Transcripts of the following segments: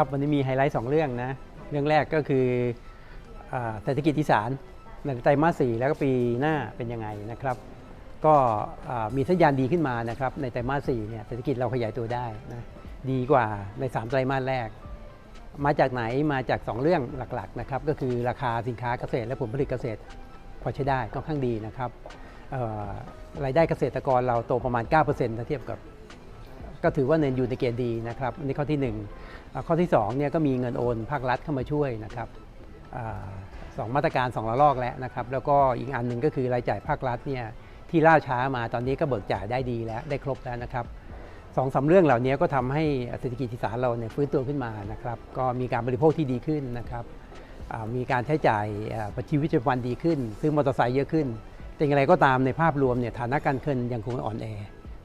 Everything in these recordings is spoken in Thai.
ครับวันนี้มีไฮไลท์สองเรื่องนะเรื่องแรกก็คือเศรษฐกิจอีสานในไตรมาสสี่แล้วก็ปีหน้าเป็นยังไงนะครับ ก็มีสัญญาณดีขึ้นมานะครับในไตรมาสสี่เนี่ยเศรษฐกิจเราขยายตัวได้นะดีกว่าใน 3 ไตรมาสแรก มาจากไหนมาจาก 2 เรื่องหลักๆนะครับก็คือราคาสินค้าเกษตร และผลผลิตเกษตรพอใช้ได้ค่อนข้างดีนะครับรายได้เกษตรกรเราโตประมาณ 9%ถ้าเทียบกับ ก็ถือว่าเนินอยู่ในเกณฑ์ดีนะครับอันนี่ข้อที่1อ่าข้อที่2เนี่ยก็มีเงินโอนภาครัฐเข้ามาช่วยนะครับอสองมาตรการสองระลอกแล้วนะครับแล้วก็อีกอันหนึ่งก็คือรายจ่ายภาครัฐเนี่ยที่ล่าช้ามาตอนนี้ก็เบิกจ่ายได้ดีแล้วได้ครบแล้วนะครับสองสามเรื่องเหล่านี้ก็ทำให้เศรษฐกิจอีสานเราเนี่ยฟื้นตัวขึ้นมานะครับก็มีการบริโภคที่ดีขึ้นนะครับมีการใช้จ่ายประชีวิตประจำวันดีขึ้น ซื้อมอเตอร์ไซค์เยอะขึ้นแต่อย่างไรก็ตามในภาพรวมเนี่ยฐานะการเงินยังคงอ่อนแอ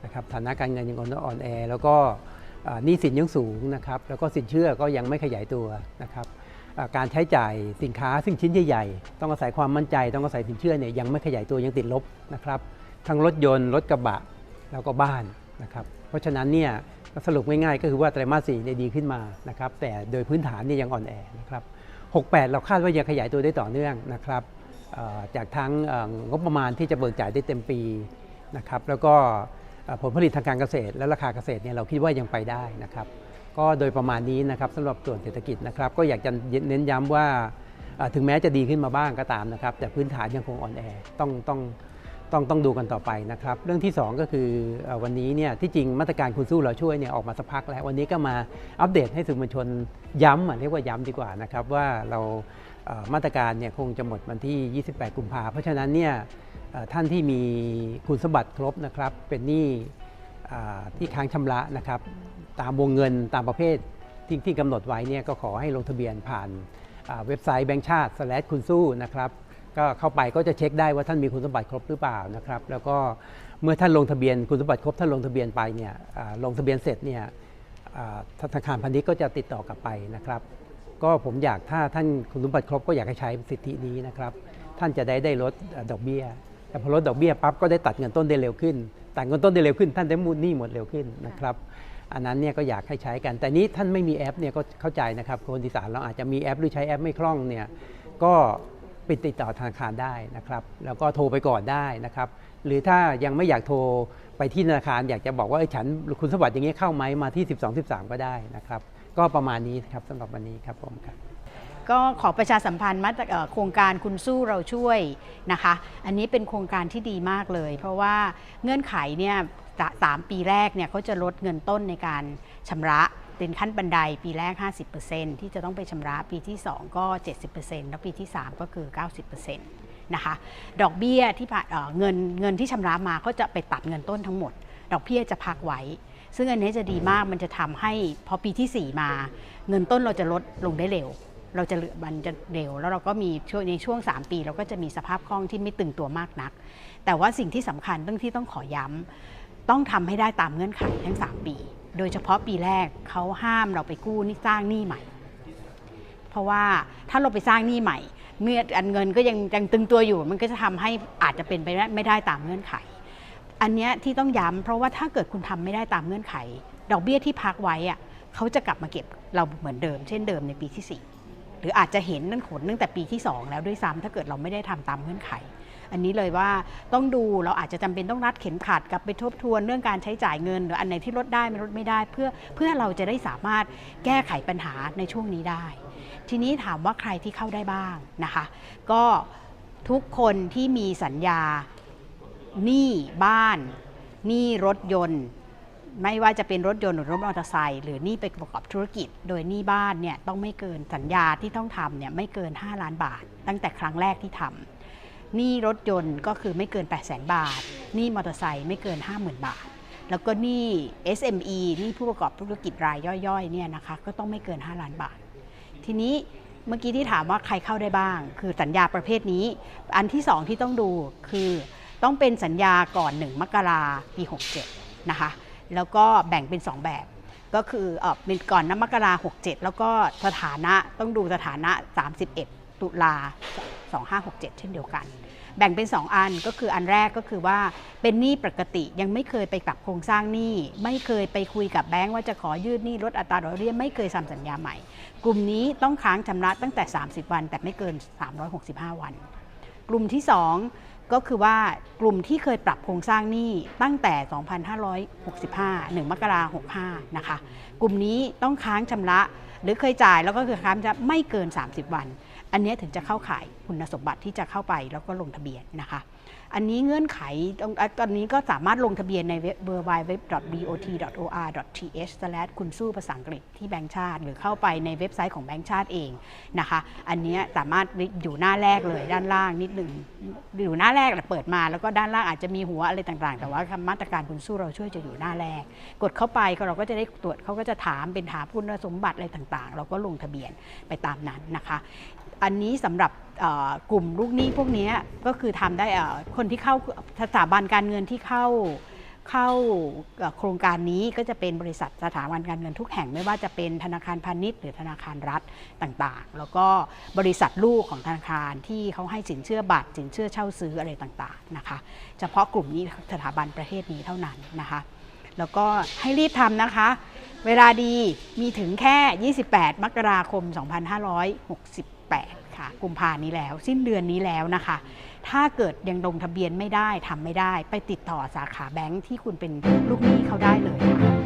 นะครับฐานะการเงินยังอ่อนแอ แล้วก็หนี้สินยังสูงนะครับแล้วก็สินเชื่อก็ยังไม่ขยายตัวนะครับการใช้จ่ายสินค้าซึ่งชิ้นใหญ่ๆ ต้องอาศัยความมั่นใจ ต้องอาศัยสินเชื่อเนี่ยยังไม่ขยายตัวยังติดลบนะครับทั้งรถยนต์รถกระบะแล้วก็บ้านนะครับเพราะฉะนั้นเนี่ยสรุปง่ายๆก็คือว่าไตรมาสสี่เนี่ยดีขึ้นมานะครับแต่โดยพื้นฐานเนี่ยยังอ่อนแอนะครับ68 เราคาดว่าจะขยายตัวได้ต่อเนื่องนะครับจากทั้งงบประมาณที่จะเบิกจ่ายได้เต็มปีนะครับแล้วก็ ผลผลิตทางการเกษตรและราคาเกษตรเนี่ยเราคิดว่ายังไปได้นะครับ ก็โดยประมาณนี้นะครับสำหรับส่วนเศรษฐกิจนะครับ ก็อยากจะเน้นย้ำว่าถึงแม้จะดีขึ้นมาบ้างก็ตามนะครับ แต่พื้นฐานยังคงอ่อนแอต้องต้องต้องต้องดูกันต่อไปนะครับ เรื่องที่ 2 ก็คือวันนี้เนี่ยที่จริงมาตรการคุณสู้เราช่วยเนี่ยออกมาสักพักแล้ว วันนี้ก็มาอัปเดตให้สื่อมวลชนย้ำอะเรียกว่าย้ำดีกว่านะครับว่าเรา มาตรการเนี่ยคงจะหมดวันที่ 28 กุมภาเพราะฉะนั้นเนี่ยท่านที่มีคุณสมบัติครบนะครับ เป็นหนี้ที่ค้างชำระนะครับ ตามวงเงินตามประเภทที่ที่กำหนดไว้เนี่ยก็ขอให้ลงทะเบียนผ่านเว็บไซต์แบงค์ชาติ slash คุณสู้นะครับก็เข้าไปก็จะเช็คได้ว่าท่านมีคุณสมบัติครบหรือเปล่านะครับ แล้วก็เมื่อท่านลงทะเบียนคุณสมบัติครบท่านลงทะเบียนไปเนี่ยลงทะเบียนเสร็จเนี่ยธนาคารพาณิชย์ก็จะติดต่อกลับไปนะครับ ก็ผมอยากถ้าท่านคุณสมบัติครบก็อยากให้ใช้สิทธินี้นะครับ ท่านจะได้ได้ลดดอกเบี้ย แต่พอลดดอกเบี้ยปั๊บก็ได้ตัดเงินต้นได้เร็วขึ้นตัดเงินต้นได้เร็วขึ้น ท่านได้มูลหนี้หมดเร็วขึ้นนะครับอันนั้นเนี่ยก็อยากให้ใช้กัน แต่นี้ท่านไม่มีแอปเนี่ยก็เข้าใจนะครับคนอีสานเราอาจจะมีแอปหรือใช้แอปไม่คล่องเนี่ยก็ไปติดต่อธนาคารได้นะครับแล้วก็โทรไปก่อนได้นะครับ หรือถ้ายังไม่อยากโทรไปที่ธนาคารอยากจะบอกว่าเอ้ฉันคุณสมบัติอย่างนี้เข้าไหมมาที่ 12 13 ก็ได้นะครับ ก็ประมาณนี้ครับสำหรับวันนี้ครับผมครับก็ขอประชาสัมพันธ์มาโครงการคุณสู้เราช่วยนะคะ อันนี้เป็นโครงการที่ดีมากเลย เพราะว่าเงื่อนไขเนี่ยสามปีแรกเนี่ยเขาจะลดเงินต้นในการชำระเป็นขั้นบันไดปีแรก 50%ที่จะต้องไปชำระปีที่ 2 ก็ 70%แล้วปีที่ 3 ก็คือ 90%นะคะดอกเบี้ยที่ผ่านเเงินเงินที่ชำระมาก็จะไปตัดเงินต้นทั้งหมด ดอกเบี้ยจะพักไว้ ซึ่งอันนี้จะดีมากมันจะทำให้พอปีที่ 4 มา เงินต้นเราจะลดลงได้เร็ว เราจะเหลือมันจะเร็ว แล้วเราก็มีช่วงในช่วง 3 ปี เราก็จะมีสภาพคล่องที่ไม่ตึงตัวมากนัก แต่ว่าสิ่งที่สำคัญเรื่องที่ต้องขอย้ำต้องทำให้ได้ตามเงื่อนไขทั้ง 3 ปี โดยเฉพาะปีแรกเขาห้ามเราไปกู้นี่สร้างหนี้ใหม่ เพราะว่าถ้าเราไปสร้างหนี้ใหม่ เมื่ออันเงินก็ยังยังตึงตัวอยู่ มันก็จะทำให้อาจจะเป็นไปไม่ได้ตามเงื่อนไข อันเนี้ยที่ต้องย้ำเพราะว่าถ้าเกิดคุณทำไม่ได้ตามเงื่อนไข ดอกเบี้ยที่พักไว้อะเขาจะกลับมาเก็บเราเหมือนเดิม เช่นเดิมในปีที่ 4 หรืออาจจะเห็นนั่นผลตั้งแต่ปีที่ 2 แล้วด้วยซ้ำถ้าเกิดเราไม่ได้ทำตามเงื่อนไข อันนี้เลยว่าต้องดูเราอาจจะจำเป็นต้องรัดเข็มขัดกลับไปทบทวนเรื่องการใช้จ่ายเงิน หรืออันไหนที่ลดได้ไม่ลดไม่ได้ เพื่อเพื่อเราจะได้สามารถแก้ไขปัญหาในช่วงนี้ได้ ทีนี้ถามว่าใครที่เข้าได้บ้างนะคะ ก็ทุกคนที่มีสัญญา หนี้บ้านหนี้รถยนต์ ไม่ว่าจะเป็นรถยนต์หรือรถมอเตอร์ไซค์หรือหนี้ไปประกอบธุรกิจ โดยหนี้บ้านเนี่ยต้องไม่เกินสัญญาที่ต้องทำเนี่ยไม่เกิน 5 ล้านบาท ตั้งแต่ครั้งแรกที่ทำหนี้รถยนต์ก็คือไม่เกิน 8 0 0 0 0 0 บาทหนี้มอเตอร์ไซค์ไม่เกิน 50,000 บาท แล้วก็หนี้ SME หนี้ผู้ประกอบธุรกิจรายย่อยๆเนี่ยนะคะก็ต้องไม่เกิน 5 ล้านบาท ทีนี้เมื่อกี้ที่ถามว่าใครเข้าได้บ้าง คือสัญญาประเภทนี้ อันที่สองที่ต้องดูคือ ต้องเป็นสัญญาก่อน 1 มกราปี 67 นะคะ แล้วก็แบ่งเป็น 2 แบบ ก็คือเออเป็นก่อนน้ำมกรา67 แล้วก็สถานะต้องดูสถานะ 31 ตุลา 2567 เช่นเดียวกัน แบ่งเป็น 2 อันก็คืออันแรกก็คือว่าเป็นหนี้ปกติยังไม่เคยไปปรับโครงสร้างหนี้ไม่เคยไปคุยกับแบงก์ว่าจะขอยืดหนี้ลดอัตราดอกเบี้ยไม่เคยทำสัญญาใหม่ กลุ่มนี้ต้องค้างชำระตั้งแต่ 30 วัน แต่ไม่เกิน 365 วัน กลุ่มที่ 2 ก็คือว่ากลุ่มที่เคยปรับโครงสร้างหนี้ตั้งแต่ 2565 1 มกราคม65 นะคะ กลุ่มนี้ต้องค้างชำระ หรือเคยจ่ายแล้วก็คือค้างจะไม่เกิน 30 วัน อันนี้ถึงจะเข้าข่ายคุณสมบัติที่จะเข้าไปแล้วก็ลงทะเบียนนะคะ อันนี้เงื่อนไขตรงอะตอนนี้ก็สามารถลงทะเบียนในเว็บ www.bot.or.th คุณสู้ภาษาอังกฤษที่แบงก์ชาติ หรือเข้าไปในเว็บไซต์ของแบงก์ชาติเองนะคะ อันนี้สามารถอยู่หน้าแรกเลยด้านล่างนิดหนึ่งอยู่หน้าแรกแหละเปิดมา แล้วก็ด้านล่างอาจจะมีหัวอะไรต่างๆ แต่ว่ามาตรการคุณสู้เราช่วยจะอยู่หน้าแรก กดเข้าไปเราก็จะได้ตรวจเขาก็จะถามเป็นถามคุณสมบัติอะไรต่างๆ เราก็ลงทะเบียนไปตามนั้นนะคะ อันนี้สำหรับกลุ่มลูกหนี้พวกนี้ก็คือทำได้คนที่เข้าสถาบันการเงินที่เข้าเข้าโครงการนี้ก็จะเป็นบริษัทสถาบันการเงินทุกแห่งไม่ว่าจะเป็นธนาคารพาณิชย์หรือธนาคารรัฐต่างๆ แล้วก็บริษัทลูกของธนาคารที่เขาให้สินเชื่อบัตรสินเชื่อเช่าซื้ออะไรต่างๆนะคะเฉพาะกลุ่มนี้สถาบันประเภทนี้เท่านั้นนะคะ แล้วก็ให้รีบทำนะคะ เวลาดีมีถึงแค่ 28 มกราคม 2568 ค่ะกุมภานี้แล้ว สิ้นเดือนนี้แล้วนะคะ ถ้าเกิดยังลงทะเบียนไม่ได้ทำไม่ได้ ไปติดต่อสาขาแบงค์ที่คุณเป็นลูกหนี้เขาได้เลยค่ะ